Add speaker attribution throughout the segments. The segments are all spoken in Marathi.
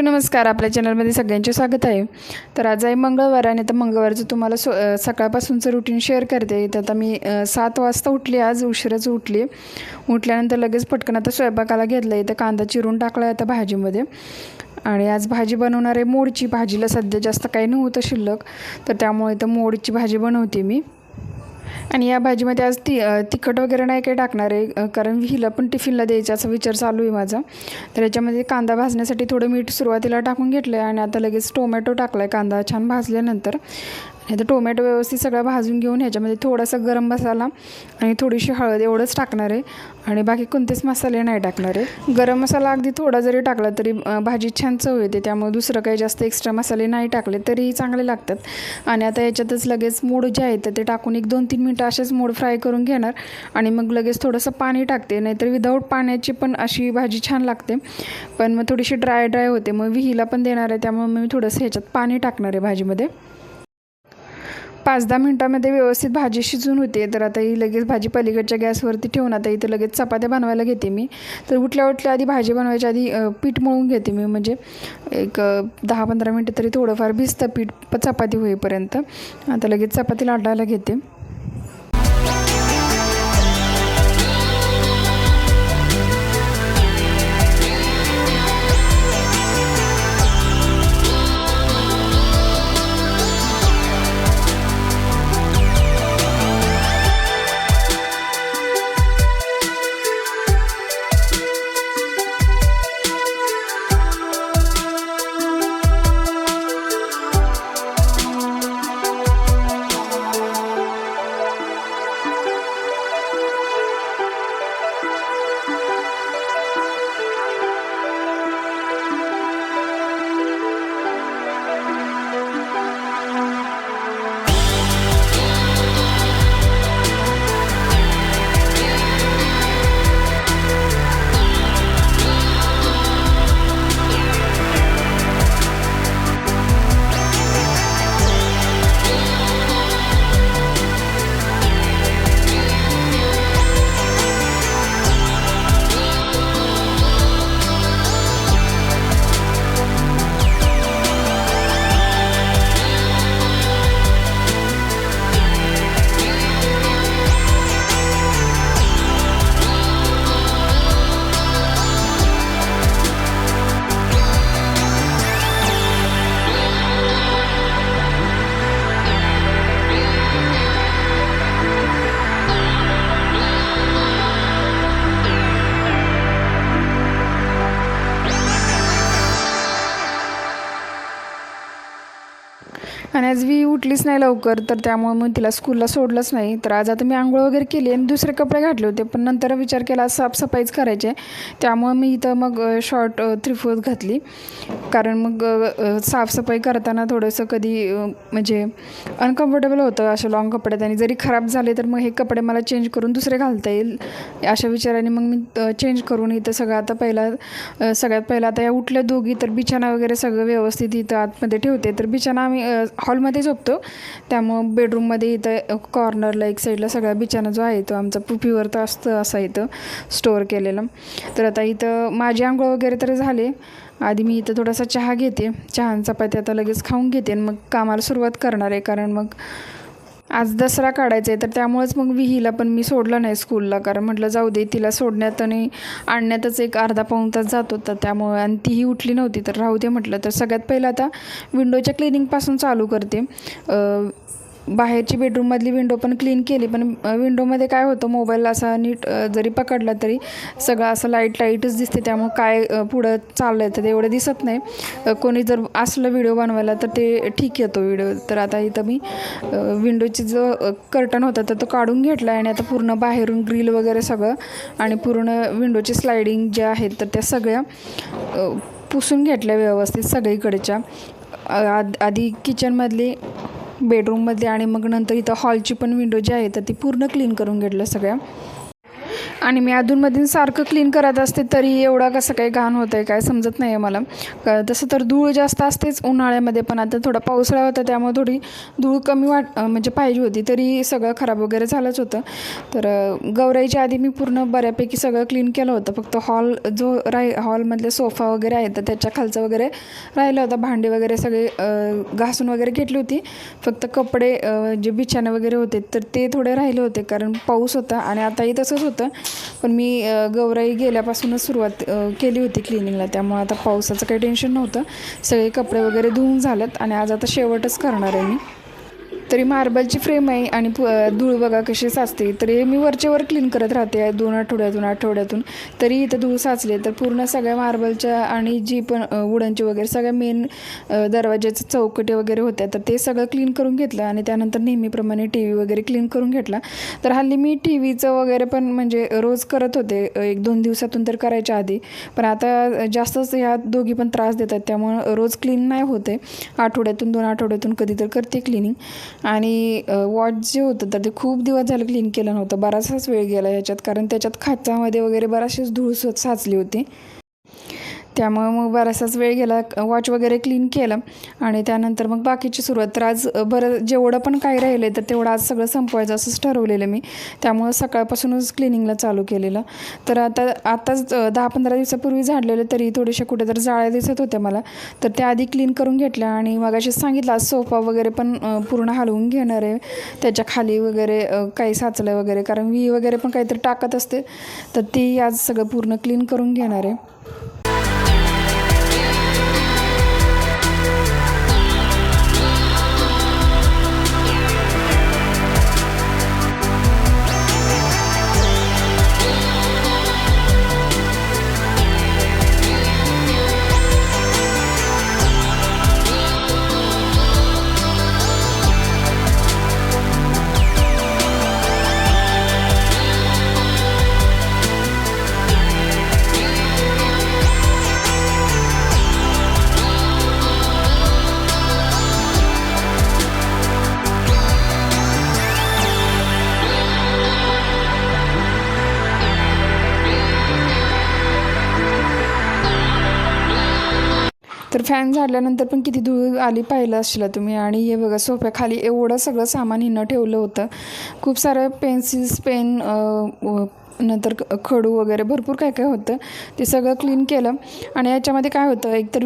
Speaker 1: हॅलो नमस्कार. आपल्या चॅनलमध्ये सगळ्यांचे स्वागत आहे. तर आज आहे मंगळवार आणि तर मंगळवारचं तुम्हाला सो सकाळपासूनचं रुटीन शेअर करते. तर आता मी सात वाजता उठली आज उशिराच उठली. उठल्यानंतर लगेच पटकन आता स्वयंपाकाला घेतलं. आहे तर कांदा चिरून टाकला आहे आता भाजीमध्ये. आणि आज भाजी बनवणार आहे मोडची. भाजीला सध्या जास्त काही नव्हतं शिल्लक. तर त्यामुळे तर मोडची भाजी बनवते मी. आणि या भाजीमध्ये आज ती तिखट वगैरे नाही काही टाकणार आहे कारण हिला पण टिफिनला द्यायचा असा विचार चालू आहे माझा. तर याच्यामध्ये कांदा भाजण्यासाठी थोडं मीठ सुरुवातीला टाकून घेतलं आहे आणि आता लगेच टोमॅटो टाकला आहे कांदा छान भाजल्यानंतर. आता टोमॅटो व्यवस्थित सगळं भाजून घेऊन ह्याच्यामध्ये थोडासा गरम मसाला आणि थोडीशी हळद एवढंच टाकणार आहे. आणि बाकी कोणतेच मसाले नाही टाकणार आहे. गरम मसाला अगदी थोडा जरी टाकला तरी भाजी छान चव येते. त्यामुळे दुसरं काही जास्त एक्स्ट्रा मसाले नाही टाकले तरीही चांगले लागतात. आणि आता याच्यातच लगेच मूड जे आहे तर ते टाकून एक दोन तीन मिनटं असेच मूड फ्राय करून घेणार. आणि मग लगेच थोडंसं पाणी टाकते. नाहीतर विदाऊट पाण्याची पण अशी भाजी छान लागते. पण मग थोडीशी ड्राय ड्राय होते. मग विहीला पण देणार आहे. त्यामुळे मी थोडंसं ह्याच्यात पाणी टाकणार आहे भाजीमध्ये. पाच दहा मिनटामध्ये व्यवस्थित भाजी शिजून होते. तर आता ही लगेच भाजी पलीकडच्या गॅसवरती ठेवून आता इथं लगेच चपात्या बनवायला घेते मी. तर उठल्या उठल्या आधी भाजी बनवायच्या आधी पीठ मळून घेते मी. म्हणजे एक दहा पंधरा मिनटं तरी थोडंफार भिजतं पीठ चपाती होईपर्यंत. आता लगेच चपाती लाटायला घेते. आणि आज वी उठलीच नाही लवकर तर त्यामुळे मग तिला स्कूलला सोडलंच नाही. तर आज आता मी आंघोळ वगैरे केली आणि दुसरे कपडे घातले होते पण नंतर विचार केला साफसफाईच करायची आहे. त्यामुळे मी इथं मग शॉर्ट थ्री फोर्थ घातली. कारण मग साफसफाई करताना थोडंसं कधी म्हणजे अनकम्फर्टेबल होतं अशा लॉंग कपड्यात आणि जरी खराब झाले तर मग हे कपडे मला चेंज करून दुसरे घालता येईल अशा विचाराने मग मी चेंज करून इथं सगळं आता पहिला सगळ्यात पहिला आता या उठल्या दोघी तर बिछाना वगैरे सगळं व्यवस्थित इथं आतमध्ये ठेवते. तर बिछाना आम्ही हॉलमध्ये झोपतो. त्यामुळं बेडरूममध्ये इथं कॉर्नरला एक साईडला सगळा बिछाना जो आहे तो आमचा पृथ्वीवर तर असतं असा इथं स्टोअर केलेला. तर आता इथं माझी आंघोळ वगैरे तर झाले. आधी मी इथं थोडासा चहा घेते. चहा चपाती आता लगेच खाऊन घेते आणि मग कामाला सुरुवात करणार आहे. कारण मग आज दसरा काढायचा आहे तर त्यामुळेच मग विहीला पण मी सोडलं नाही स्कूलला कारण म्हटलं जाऊ दे तिला सोडण्यात आणि आणण्यातच एक अर्धा पाऊण तास जात होता. त्यामुळे आणि तीही उठली नव्हती तर राहू दे म्हटलं. तर सगळ्यात पहिलं आता विंडोच्या क्लिनिंगपासून चालू करते. बाहेरची बेडरूममधली विंडो पण क्लीन केली पण विंडोमध्ये काय होतं मोबाईल असा नीट जरी पकडला तरी सगळं असं लाइट लाईटच दिसते त्यामुळं काय पुढं चाललं आहे तर ते एवढं दिसत नाही. कोणी जर असलं व्हिडिओ बनवायला तर ते ठीक येतो व्हिडिओ तर आता इथं मी विंडोची जो कर्टन होता तर तो काढून घेतला आणि आता पूर्ण बाहेरून ग्रिल वगैरे सगळं आणि पूर्ण विंडोची स्लायडिंग ज्या आहेत तर त्या सगळ्या पुसून घेतल्या व्यवस्थित सगळीकडच्या. आद आधी किचनमधली बेडरूममध्ये आणि मग नंतर इथं हॉलची पण विंडो जी आहे तर ती पूर्ण क्लीन करून घेतलं सगळ्या. आणि मी अधूनमधून सारखं क्लीन करत असते तरी एवढा कसं काही घाण होतं आहे काय समजत नाही आहे मला तसं तर धूळ जास्त असतेच उन्हाळ्यामध्ये पण आता थोडा पावसाळा होता त्यामुळे थोडी धूळ कमी वाट म्हणजे पाहिजे होती तरी सगळं खराब वगैरे झालंच होतं. तर गौराईच्या आधी मी पूर्ण बऱ्यापैकी सगळं क्लीन केलं होतं फक्त हॉल जो राही हॉलमधले सोफा वगैरे आहेत तर त्याच्या खालचं वगैरे राहिलं होतं भांडी वगैरे सगळे घासून वगैरे घेतली होती. फक्त कपडे जे बिछाने वगैरे होते तर ते थोडे राहिले होते कारण पाऊस होता आणि आताही तसंच होतं. पण मी गौराई गेल्यापासूनच सुरुवात केली होती क्लिनिंगला. त्यामुळे आता पावसाचं काही टेन्शन नव्हतं. सगळे कपडे वगैरे धुवून झालेत आणि आज आता शेवटच करणार आहे मी. तरी मार्बलची फ्रेम आहे आणि पु धूळ बघा कशी साचते. तरी मी वरचेवर क्लीन करत राहते दोन आठवड्यातून आठवड्यातून. तरी इथं धूळ साचले तर पूर्ण सगळ्या मार्बलच्या आणि जी पण अ, वुडनची वगैरे सगळ्या मेन दरवाज्याचे चौकटे वगैरे होत्या तर ते सगळं क्लीन करून घेतलं आणि त्यानंतर नेहमीप्रमाणे टी व्ही वगैरे क्लीन करून घेतला. तर हल्ली मी टी व्हीचं वगैरे पण म्हणजे रोज करत होते एक दोन दिवसातून तर करायच्या आधी. पण आता जास्तच ह्या दोघी पण त्रास देतात त्यामुळं रोज क्लीन नाही होते. आठवड्यातून दोन आठवड्यातून कधी तर करते क्लिनिंग आणि वॉच जे होतं तर ते खूप दिवस झालं क्लीन केलं नव्हतं. बराचसाच वेळ गेला ह्याच्यात. कारण त्याच्यात खाचामध्ये वगैरे बराचशीच धूळ स- साचली होती. त्यामुळं मग बराचसाच वेळ गेला वॉच वगैरे क्लीन केलं आणि त्यानंतर मग बाकीची सुरुवात. तर आज बरं जेवढं पण काही राहिलं आहे तर तेवढं आज सगळं संपवायचं असंच ठरवलेलं मी. त्यामुळं सकाळपासूनच क्लिनिंगला चालू केलेलं. तर आता आताच दहा पंधरा दिवसापूर्वी झाडलेलं तरी थोडेसे कुठे तर जाळ्या दिसत होत्या मला. तर त्या आधी क्लीन करून घेतल्या आणि मग सांगितलं आज सोफा वगैरे पण पूर्ण हलवून घेणार आहे. त्याच्याखाली वगैरे काही साचलं वगैरे कारण वी वगैरे पण काहीतरी टाकत असते. तर ती आज सगळं पूर्ण क्लीन करून घेणार आहे. तर फॅन झाडल्यानंतर पण किती धूळ आली पाहिलं असला तुम्ही. आणि हे बघा सोफ्याखाली एवढं सगळं सामान हिनं ठेवलं होतं. खूप सारं पेन्सिल्स पेन नंतर खडू वगैरे भरपूर काय काय होतं ते सगळं क्लीन केलं. आणि याच्यामध्ये काय होतं एकतर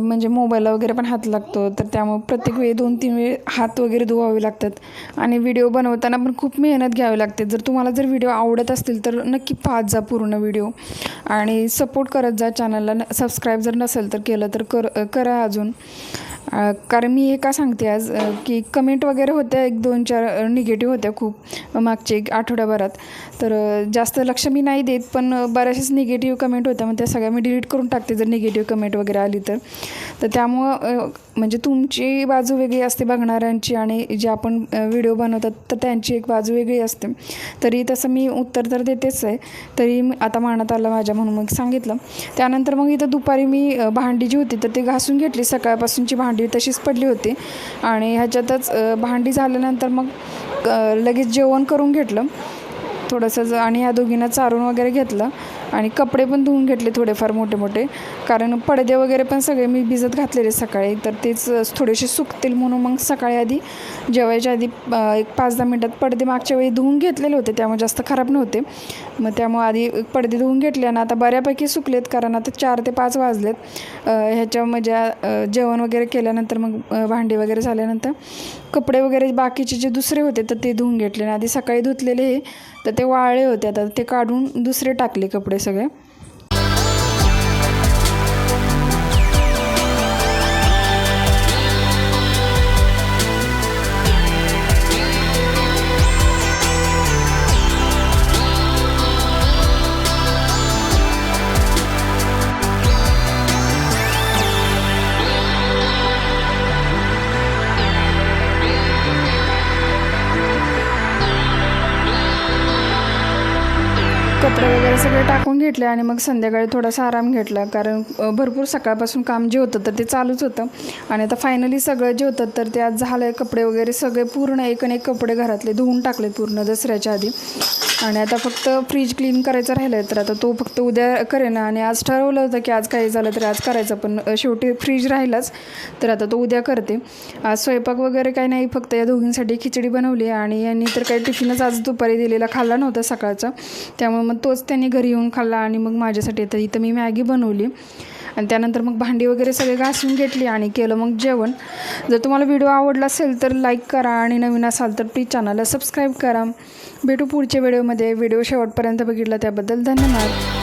Speaker 1: म्हणजे मोबाईलला वगैरे पण हात लागतो तर त्यामुळे प्रत्येक वेळी दोन तीन वेळ हात वगैरे धुवावे लागतात. आणि व्हिडिओ बनवताना पण खूप मेहनत घ्यावी लागते. जर तुम्हाला जर व्हिडिओ आवडत असतील तर नक्की पाहत जा पूर्ण व्हिडिओ आणि सपोर्ट करत जा चॅनलला सबस्क्राईब जर नसेल तर केलं तर कर करा अजून. कारण मी एका सांगते आज की कमेंट वगैरे होत्या एक दोन चार निगेटिव्ह होत्या खूप मागचे एक आठवड्याभरात. तर जास्त लक्ष मी नाही देत पण बऱ्याचशाच निगेटिव्ह कमेंट होत्या मग त्या सगळ्या मी डिलीट करून टाकते जर निगेटिव्ह कमेंट वगैरे आली तर. तर त्यामुळं म्हणजे तुमची बाजू वेगळी असते बघणाऱ्यांची आणि जे आपण व्हिडिओ बनवतात तर त्यांची एक बाजू वेगळी असते. तरी तसं मी उत्तर तर देतेच आहे. तरी आता मानत आलं माझ्या म्हणून मग सांगितलं. त्यानंतर मग इथं दुपारी मी भांडी जी होती तर ती घासून घेतली. सकाळपासूनची भांडी भांडी तशीच पडली होती. आणि ह्याच्यातच भांडी झाल्यानंतर मग लगेच जेवण करून घेतलं. थोडंसं ज- आणि ह्या दोघींना चारून वगैरे घेतलं. आणि कपडे पण धुवून घेतले थोडेफार मोठे मोठे कारण पडदे वगैरे पण सगळे मी भिजत घातलेले सकाळी. तर तेच थोडेसे सुकतील म्हणून मग सकाळी आधी जेवायच्या आधी एक पाच दहा मिनटात पडदे मागच्या वेळी धुवून घेतलेले होते. त्यामुळे जास्त खराब नव्हते. मग त्यामुळे आधी पडदे धुवून घेतले आणि आता बऱ्यापैकी सुकलेत कारण आता चार ते पाच वाजलेत. ह्याच्या म्हणजे जेवण वगैरे केल्यानंतर मग भांडी वगैरे झाल्यानंतर कपडे वगैरे बाकीचे जे दुसरे होते तर ते धुवून घेतले. आणि आधी सकाळी धुतलेले हे तर ते वाळले होते. आता ते काढून दुसरे टाकले कपडे सगळे. कपडे वगैरे सगळे टाकून घेतले आणि मग संध्याकाळी थोडासा आराम घेतला. कारण भरपूर सकाळपासून काम जे होतं तर ते चालूच होतं. आणि आता फायनली सगळं जे होतं तर ते आज झालं आहे कपडे वगैरे सगळे पूर्ण एक आणि एक कपडे घरातले धुवून टाकले पूर्ण दसऱ्याच्या आधी. आणि आता फक्त फ्रीज क्लीन करायचं राहिलं आहे तर आता तो फक्त उद्या करेन. आणि आज ठरवलं होतं की आज काही झालं तरी आज करायचं पण शेवटी फ्रीज राहिलाच तर आता तो उद्या करते. आज स्वयंपाक वगैरे काही नाही फक्त या दोघींसाठी खिचडी बनवली आणि यांनी तर काही टिफिनच आज दुपारी दिलेला खाल्ला नव्हता सकाळचा. त्यामुळे मग तोच त्यांनी घरी येऊन खाल्ला आणि मग माझ्यासाठी तर इथं मी मॅगी बनवली. आणि त्यानंतर मग भांडी वगैरे सगळे घासून घेतली आणि केलं मग जेवण. जर तुम्हाला व्हिडिओ आवडला असेल तर लाईक करा आणि नवीन असाल तर प्लीज चॅनलला सबस्क्राईब करा. भेटू पुढच्या व्हिडिओमध्ये. व्हिडिओ शेवटपर्यंत बघितला त्याबद्दल धन्यवाद.